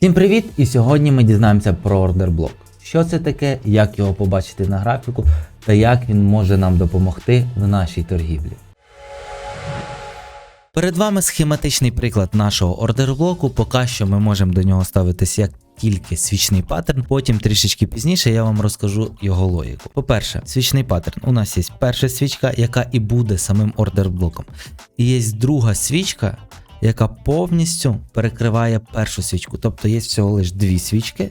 Всім привіт! І сьогодні ми дізнаємося про ордерблок. Що це таке, як його побачити на графіку та як він може нам допомогти в нашій торгівлі. Перед вами схематичний приклад нашого ордерблоку. Поки що ми можемо до нього ставитися як тільки свічний паттерн. Потім трішечки пізніше я вам розкажу його логіку. По-перше, свічний паттерн. У нас є перша свічка, яка і буде самим ордерблоком. І є друга свічка, яка повністю перекриває першу свічку. Тобто є всього лише дві свічки,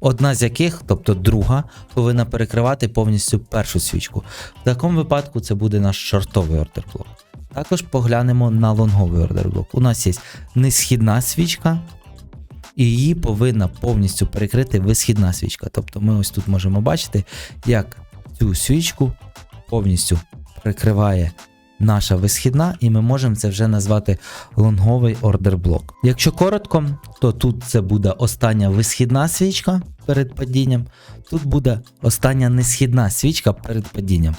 одна з яких, тобто друга, повинна перекривати повністю першу свічку. В такому випадку це буде наш шортовий ордерблок. Також поглянемо на лонговий ордерблок. У нас є несхідна свічка, і її повинна повністю перекрити висхідна свічка. Тобто ми ось тут можемо бачити, як цю свічку повністю перекриває наша висхідна, і ми можемо це вже назвати лонговий ордерблок. Якщо коротко, то тут це буде остання висхідна свічка перед падінням, тут буде остання несхідна свічка перед падінням.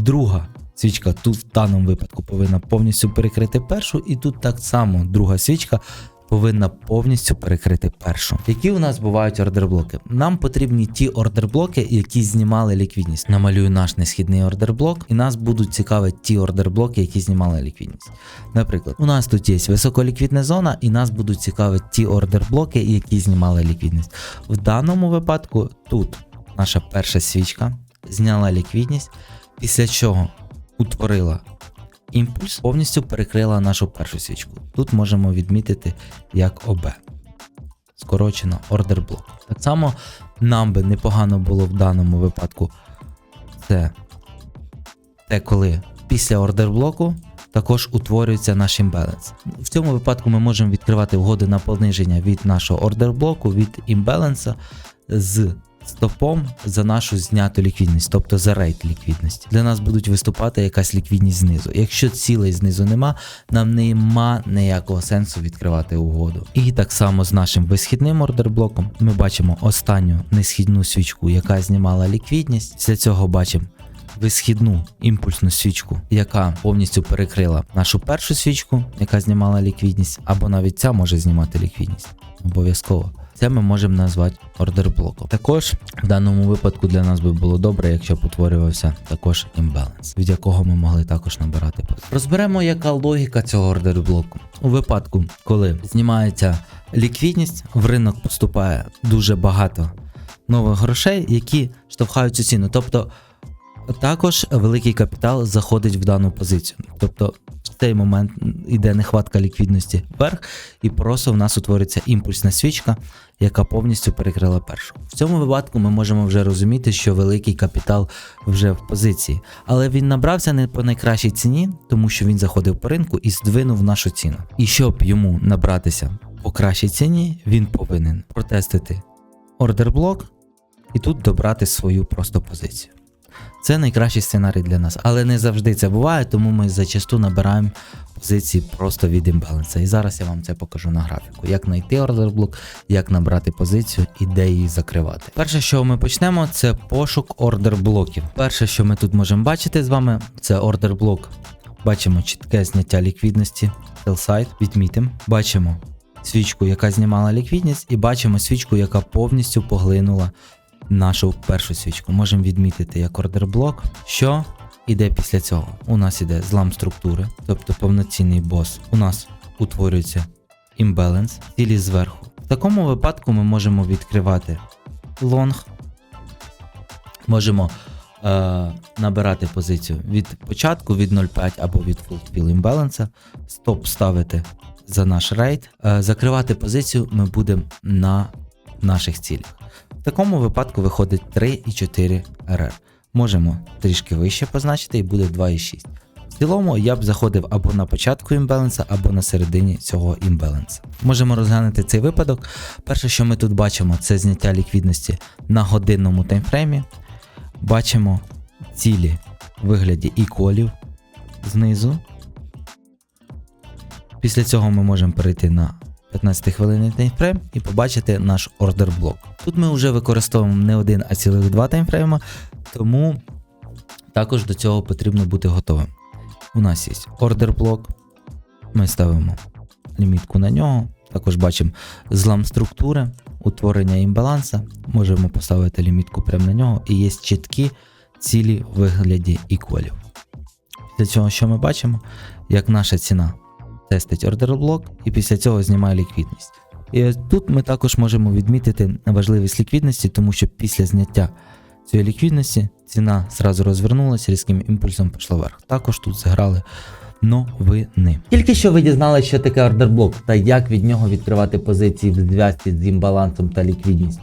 Друга свічка тут в даному випадку повинна повністю перекрити першу, і тут так само друга свічка повинна повністю перекрити першу. Які у нас бувають ордерблоки? Нам потрібні ті ордерблоки, які знімали ліквідність. Намалюю наш несхідний ордерблок, і нас будуть цікавити ті ордерблоки, які знімали ліквідність. Наприклад, у нас тут є високоліквідна зона, і нас будуть цікавити ті ордерблоки, які знімали ліквідність. В даному випадку тут наша перша свічка зняла ліквідність, після чого утворила імпульс, повністю перекрила нашу першу свічку. Тут можемо відмітити як ОБ. Скорочено ордер блок. Так само нам би непогано було в даному випадку це те, коли після ордер блоку також утворюється наш імбаланс. В цьому випадку ми можемо відкривати угоди на пониження від нашого ордер блоку, від імбаланса з стопом за нашу зняту ліквідність, тобто за рейт ліквідності. Для нас будуть виступати якась ліквідність знизу. Якщо цілей знизу нема, нам нема ніякого сенсу відкривати угоду. І так само з нашим висхідним ордерблоком ми бачимо останню несхідну свічку, яка знімала ліквідність. Після цього бачимо. Висхідну імпульсну свічку, яка повністю перекрила нашу першу свічку, яка знімала ліквідність, або навіть ця може знімати ліквідність. Обов'язково. Це ми можемо назвати ордер блоком. Також в даному випадку для нас би було добре, якщо б утворювався також імбаланс, від якого ми могли також набирати пост. Розберемо, яка логіка цього ордер блоку. У випадку, коли знімається ліквідність, в ринок поступає дуже багато нових грошей, які штовхають цю ціну. Тобто також великий капітал заходить в дану позицію. Тобто в цей момент йде нехватка ліквідності вверх, і просто в нас утвориться імпульсна свічка, яка повністю перекрила першу. В цьому випадку ми можемо вже розуміти, що великий капітал вже в позиції, але він набрався не по найкращій ціні, тому що він заходив по ринку і здвинув нашу ціну. І щоб йому набратися по кращій ціні, він повинен протестити ордерблок і тут добрати свою просто позицію. Це найкращий сценарій для нас, але не завжди це буває, тому ми зачасту набираємо позиції просто від імбаланса. І зараз я вам це покажу на графіку. Як знайти ордерблок, як набрати позицію і де її закривати. Перше, що ми почнемо, це пошук ордерблоків. Перше, що ми тут можемо бачити з вами, це ордерблок. Бачимо чітке зняття ліквідності, sell-side, відмітимо. Бачимо свічку, яка знімала ліквідність, і бачимо свічку, яка повністю поглинула нашу першу свічку. Можемо відмітити як ордерблок, що іде після цього. У нас іде злам структури, тобто повноцінний бос. У нас утворюється імбаланс, цілі зверху. В такому випадку ми можемо відкривати лонг, можемо е, набирати позицію від початку, від 0,5 або від full spill імбаланса, стоп ставити за наш рейд. Е, закривати позицію ми будемо на наших цілях. Такому випадку виходить 3,4 РР. Можемо трішки вище позначити і буде 2,6. В цілому я б заходив або на початку імбаланса, або на середині цього імбаланса. Можемо розглянути цей випадок. Перше, що ми тут бачимо, це зняття ліквідності на годинному таймфреймі. Бачимо цілі в вигляді іколів знизу. Після цього ми можемо перейти на 15 хвилинний таймфрейм і побачити наш ордер блок. Тут ми вже використовуємо не один, а цілих два таймфрейма, тому також до цього потрібно бути готовим. У нас є ордер блок, ми ставимо лімітку на нього, Також бачимо злам структури, утворення імбаланса. Можемо поставити лімітку прямо на нього, і є чіткі цілі в вигляді іквалів. Після цього, що ми бачимо, як наша ціна тестить ордерблок і після цього знімає ліквідність. І тут ми також можемо відмітити важливість ліквідності, тому що після зняття цієї ліквідності ціна зразу розвернулася, різким імпульсом пішла вверх. Також тут зіграли новини. Тільки що ви дізналися, що таке ордерблок та як від нього відкривати позиції в зв'язці з імбалансом та ліквідністю.